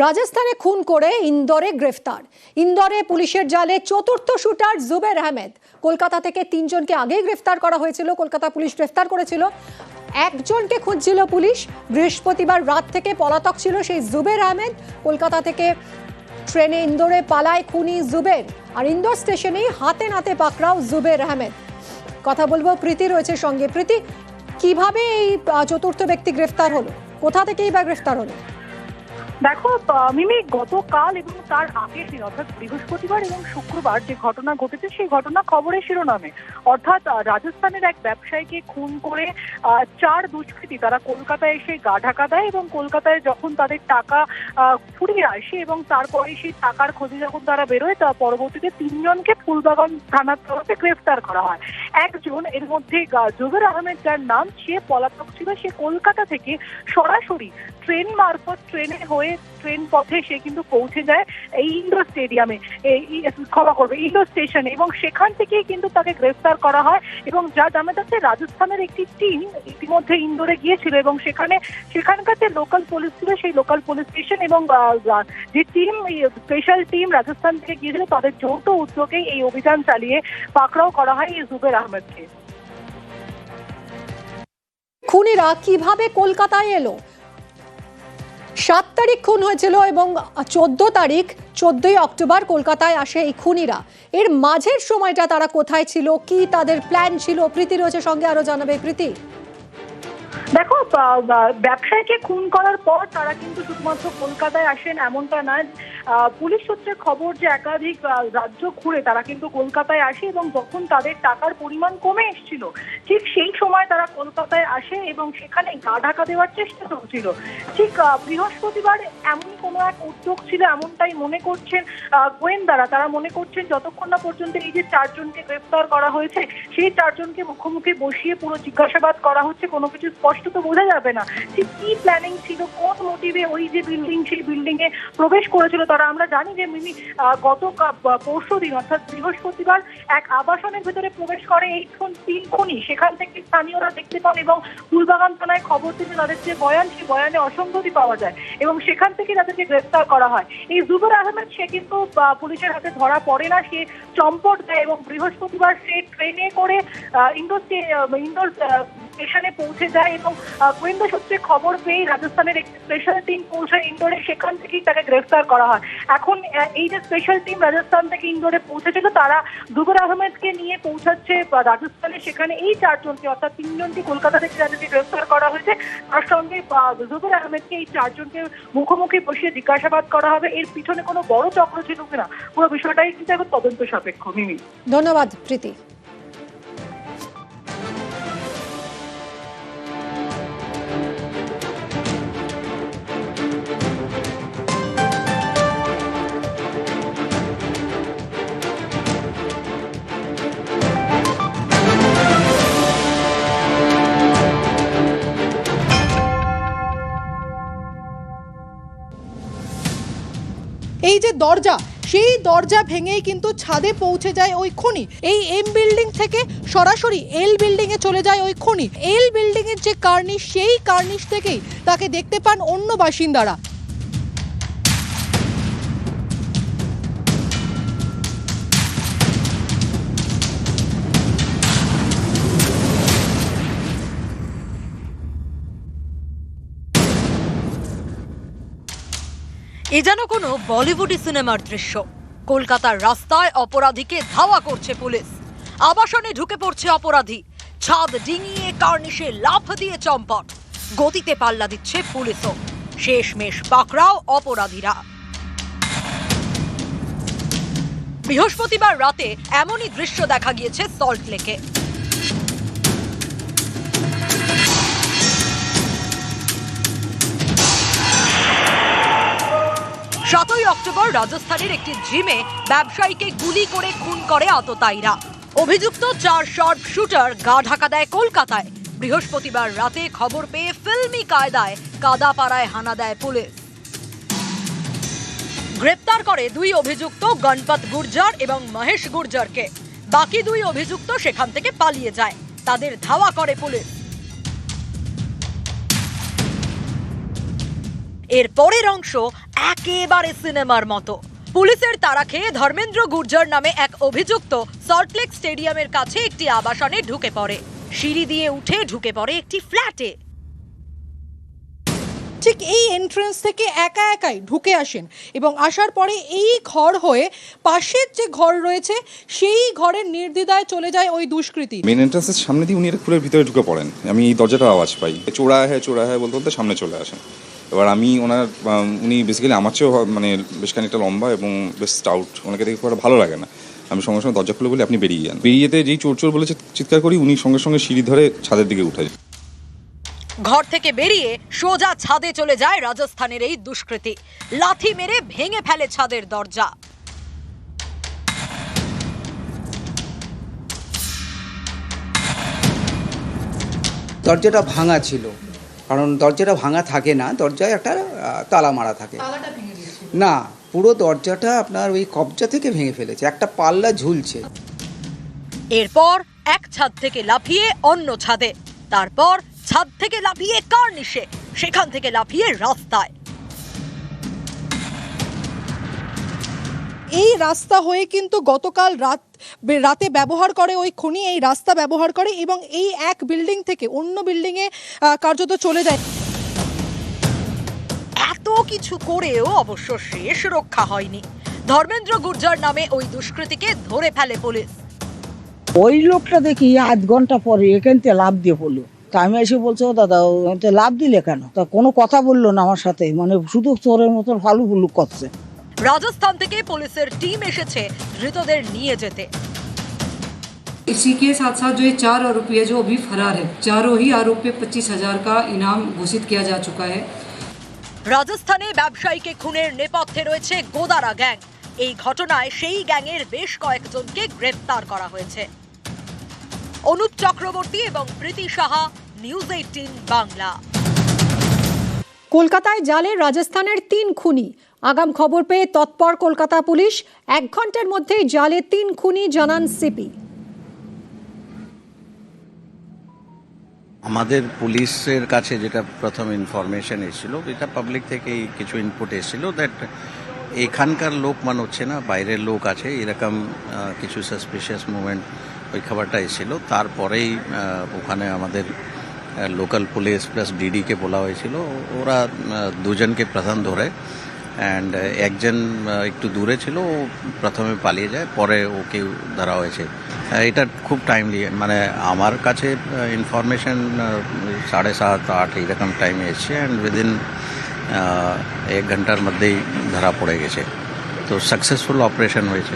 রাজস্থানে খুন করে ইন্দোরে গ্রেফতার। ইন্দোরে পুলিশের জালে চতুর্থ শুটার জুবের আহমেদ। কলকাতা থেকে তিনজনকে আগেই গ্রেফতার করা হয়েছিল। কলকাতা পুলিশ গ্রেফতার করেছিল। একজনকে খুঁজছিল পুলিশ। বৃহস্পতিবার রাত থেকে পলাতক ছিল সেই জুবের আহমেদ। কলকাতা থেকে ট্রেনে ইন্দোরে পালায় খুনি জুবের। আর ইন্দোর স্টেশনেই হাতে নাতে পাকড়াও জুবের আহমেদ। কথা বলব প্রীতি রয়েছে সঙ্গে। প্রীতি, কীভাবে এই চতুর্থ ব্যক্তি গ্রেফতার হলো? কোথা থেকেই বা গ্রেফতার হলো? দেখো মিমি, গতকাল এবং তার আগের দিন, অর্থাৎ বৃহস্পতিবার এবং শুক্রবার যে ঘটনা ঘটেছে, সেই ঘটনা খবরের শিরোনামে। অর্থাৎ রাজস্থানের এক ব্যবসায়ীকে খুন করে চার দুষ্কৃতী তারা কলকাতায় এসে গা ঢাকা দেয় এবং কলকাতায় যখন তাদের টাকা ফুরিয়ে আসে এবং তারপরে সেই টাকার খোঁজে যখন তারা বেরোয়, তা পরবর্তীতে তিনজনকে ফুলবাগান থানার তরফে গ্রেফতার করা হয়। একজন এর মধ্যে জুবের আহমেদ যার নাম, সে পলাতক ছিল, সে কলকাতা থেকে সরাসরি ট্রেন মারফত ট্রেনে হয়ে ট্রেন পথে সে কিন্তু পৌঁছে যায় এই ইন্ডোর স্টেডিয়ামে ক্ষমা করবে ইন্ডোর স্টেশনে এবং সেখান থেকেই কিন্তু তাকে গ্রেফতার করা হয় এবং যা জানা যাচ্ছে রাজস্থানের একটি টিম ইতিমধ্যে ইন্দোরে গিয়েছিল এবং সেখানে সেখানকার যে লোকাল পুলিশ ছিল সেই লোকাল পুলিশ স্টেশন এবং যে টিম স্পেশাল টিম রাজস্থান থেকে গিয়েছিল তাদের যৌথ উদ্যোগেই এই অভিযান চালিয়ে পাকড়াও করা হয় এই জুবের আহমেদকে খুনিরা কীভাবে কলকাতায় এলো? সাত তারিখ খুন হয়েছিল এবং চোদ্দ তারিখ চোদ্দই অক্টোবর কলকাতায় আসে এই খুনিরা। এর মাঝের সময়টা তারা কোথায় ছিল? কি তাদের প্ল্যান ছিল? প্রীতি রয়েছে সঙ্গে আরও জানাবে প্রীতি। দেখো ব্যবসায়ীকে খুন করার পর তারা কিন্তু শুধুমাত্র কলকাতায় আসেন এমনটা নয় পুলিশ সূত্রে খবর যে একাধিক রাজ্য ঘুরে তারা কিন্তু কলকাতায় আসে এবং যখন তাদের টাকার পরিমাণ কমে এসেছিল, ঠিক সেই সময় তারা কলকাতায় আসে এবং সেখানে গা ঢাকা দেওয়ার চেষ্টা চলছিল। ঠিক বৃহস্পতিবার এমন কোনো এক উদ্যোগ ছিল এমনটাই মনে করছেন গোয়েন্দারা। তারা মনে করছেন যতক্ষণ না পর্যন্ত এই যে চারজনকে গ্রেফতার করা হয়েছে, সেই চারজনকে মুখোমুখি বসিয়ে পুরো জিজ্ঞাসাবাদ করা হচ্ছে, কোনো কিছু স্পষ্ট তো বোঝা যাবে না। ঠিক কি প্ল্যানিং ছিল, কোন মোটিভে ওই যে বিল্ডিং সেই বিল্ডিং এ প্রবেশ করেছিল তারা আমরা জানি যে আহ, গত পরশু দিন অর্থাৎ বৃহস্পতিবার এক আবাসনের ভেতরে প্রবেশ করে এই তিন খুনি। সেখান থেকে স্থানীয়রা দেখতে পান এবং ফুলবাগান থানায় খবর দিতে তাদের যে বয়ান সেই বয়ানে অসঙ্গতি পাওয়া যায় এবং সেখান থেকে তাদেরকে গ্রেফতার করা হয়। এই জুবের আহমেদ সে কিন্তু পুলিশের হাতে ধরা পড়ে না সে চম্পট দেয় এবং বৃহস্পতিবার সে ট্রেনে করে ইন্দোর ইন্দোর স্টেশনে পৌঁছে যায় এবং গোয়েন্দা সূত্রে খবর পেয়ে রাজস্থানের একটি স্পেশাল টিম পৌঁছায় ইন্দোরে সেখান থেকেই তাকে গ্রেফতার করা হয়। এখন এই যে স্পেশাল টিম রাজস্থান থেকে ইন্দোরে পৌঁছেছিল, তারা জুবের আহমেদকে নিয়ে পৌঁছাচ্ছে রাজস্থানে। সেখানে এই চারজনকে, অর্থাৎ তিনজনকে কলকাতা থেকে যাদেরকে গ্রেফতার করা হয়েছে। তার সঙ্গে জুবের আহমেদকে এই চারজনকে মুখোমুখি বসিয়ে জিজ্ঞাসাবাদ করা হবে। এর পিছনে কোনো বড় চক্র ছিল কিনা, পুরো বিষয়টাই কিন্তু এখন তদন্ত সাপেক্ষ, মিমি। ধন্যবাদ, প্রীতি। যে দরজা, সেই দরজা ভেঙেই কিন্তু ছাদে পৌঁছে যায় ওই খনি। এই এম বিল্ডিং থেকে সরাসরি এল বিল্ডিং এ চলে যায় ওই খনি। এল বিল্ডিং এর যে কার্নিশ, সেই কার্নিশ থেকেই তাকে দেখতে পান অন্য বাসিন্দারা। এ যেন কোনো বলিউডি সিনেমার দৃশ্য। কলকাতার রাস্তায় অপরাধীকে ধাওয়া করছে পুলিশ। আবাসনে ঢুকে পড়ছে অপরাধী। ছাদ ডিঙিয়ে কার্নিশে লাফ দিয়ে চম্পট। গতিতে পাল্লা দিচ্ছে পুলিশও। শেষমেশ পাকড়াও অপরাধীরা। বৃহস্পতিবার রাতে এমনই দৃশ্য দেখা গিয়েছে সল্ট সাতই অক্টোবর রাজস্থানের একটি জিমে ব্যবসায়ীকে গুলি করে খুন করে আততায়ীরা। অভিযুক্ত চার শর্ট শুটার গা ঢাকা দেয় কলকাতায়। বৃহস্পতিবার রাতে খবর পেয়ে ফিল্মি কায়দায় কাদাপাড়ায় হানা দেয় পুলিশ। গ্রেপ্তার করে দুই অভিযুক্ত গণপত গুর্জার এবং মহেশ গুর্জারকে। বাকি দুই অভিযুক্ত সেখান থেকে পালিয়ে যায়। তাদের ধাওয়া করে পুলিশ। এর পরের অংশ একেবারে সিনেমার মতো। পুলিশের তারা খেয়ে ধর্মেন্দ্র গুর্জর নামে এক অভিযুক্ত সল্টলেক স্টেডিয়ামের কাছে একটি আবাসনে ঢুকে পড়ে। সিঁড়ি দিয়ে উঠে ঢুকে পড়ে একটি ফ্ল্যাটে। ঠিক এই এন্ট্রেন্স থেকে একা একাই ঢুকে আসেন এবং আসার পরে এই ঘর হয়ে পাশের যে ঘর রয়েছে, সেই ঘরের নির্দ্বিধায় চলে যায় ওই দুষ্কৃতী। মেন এন্ট্রান্সের সামনে দিয়ে উনি একটা খুলের ভিতরে ঢুকে পড়েন। আমি এই দরজাটা আওয়াজ পাই। চোরা হ্যাঁ চোরা হ্যাঁ বলতে বলতে সামনে চলে আসেন। এবার আমি ওনার উনি বেসিক্যালি আমার চেয়েও মানে বেশ খানিকটা লম্বা এবং বেশ স্টাউট ওনাকে দেখে খুব ভালো লাগে না। আমি সঙ্গে সঙ্গে দরজা খুলে বলি, আপনি বেরিয়ে যান। বেরিয়ে যেতে যেই চোর চোর বলে চিৎকার করি, উনি সঙ্গে সঙ্গে সিঁড়ি ধরে ছাদের দিকে উঠে ঘর থেকে বেরিয়ে সোজা ছাদে চলে যায় রাজস্থানের এই দুষ্কৃতী। লাথি মেরে ভেঙে ফেলে ছাদের দরজা। দরজাটা ভাঙা ছিল। কারণ দরজাটা ভাঙা থাকে না দরজায় একটা তালা মারা থাকে। না পুরো দরজাটা আপনার ওই কবজা থেকে ভেঙে ফেলেছে একটা পাল্লা ঝুলছে। এরপর এক ছাদ থেকে লাফিয়ে অন্য ছাদে তারপর ছাদ থেকে লাফিয়ে কার্নিশে সেখান থেকে লাফিয়ে রাস্তায়। এই রাস্তা হয়ে কিন্তু গতকাল রাত রাতে ব্যবহার করে ওই খনি এই রাস্তা ব্যবহার করে এবং এই এক বিল্ডিং থেকে অন্য বিল্ডিংয়ে কার্যত চলে যায়। এত কিছু করেও অবশ্য শেষ রক্ষা হয়নি। ধর্মেন্দ্র গুর্জর নামে ওই দুষ্কৃতীকে ধরে ফেলে পুলিশ। ওই লোকটা দেখি আধ ঘণ্টা পরে এখান থেকে লাভ দিয়ে পড়ল। তা আমি এসে বলছে ও দাদা ও তো লাভ দিলে কেন তা কোনো কথা বললো না আমার সাথে মানে শুধু চোরের মতন ফালু ফুলু করছে রাজস্থান থেকে পুলিশের টিম এসেছে ধৃতদের নিয়ে যেতে इसी के साथ साथ जो ये चार आरोपी है जो अभी फरार है चारों ही आरोपी पच्चीस हजार का इनाम घोषित किया जा चुका है রাজস্থানে ব্যবসায়ীকে খুনের নেপথ্যে রয়েছে গোদারা গ্যাং এই ঘটনায় সেই গ্যাংয়ের বেশ কয়েকজনকে গ্রেফতার করা হয়েছে অনুপ চক্রবর্তী এবং প্রীতি সাহা নিউজ এইটিন বাংলা কলকাতায় জালে রাজস্থানের তিন খুনি। আগাম খবর পেয়ে তৎপর কলকাতা পুলিশ এক ঘণ্টার মধ্যেই জালে তিন খুনি জানান সিপি আমাদের পুলিশের কাছে যেটা প্রথম ইনফরমেশন এসেছিল এটা পাবলিক থেকেই কিছু ইনপুট এসেছিল দ্যাট এখানকার লোক মনে হচ্ছে না বাইরের লোক আছে এরকম কিছু সাসপিশিয়াস মুভমেন্ট ওই খাবারটা এসেছিল। তারপরেই ওখানে আমাদের লোকাল পুলিশ প্লাস ডিডিকে বলা হয়েছিল। ওরা দুজনকে প্রধান ধরে। অ্যান্ড একজন একটু দূরে ছিল, ও প্রথমে পালিয়ে যায়, পরে ওকে ধরা হয়েছে। এটা খুব টাইমলি মানে আমার কাছে ইনফরমেশন সাড়ে সাত, আট, এইরকম টাইমে এসছে। অ্যান্ড উইদিন এক ঘণ্টার মধ্যেই ধরা পড়ে গেছে। তো সাকসেসফুল অপারেশন হয়েছে।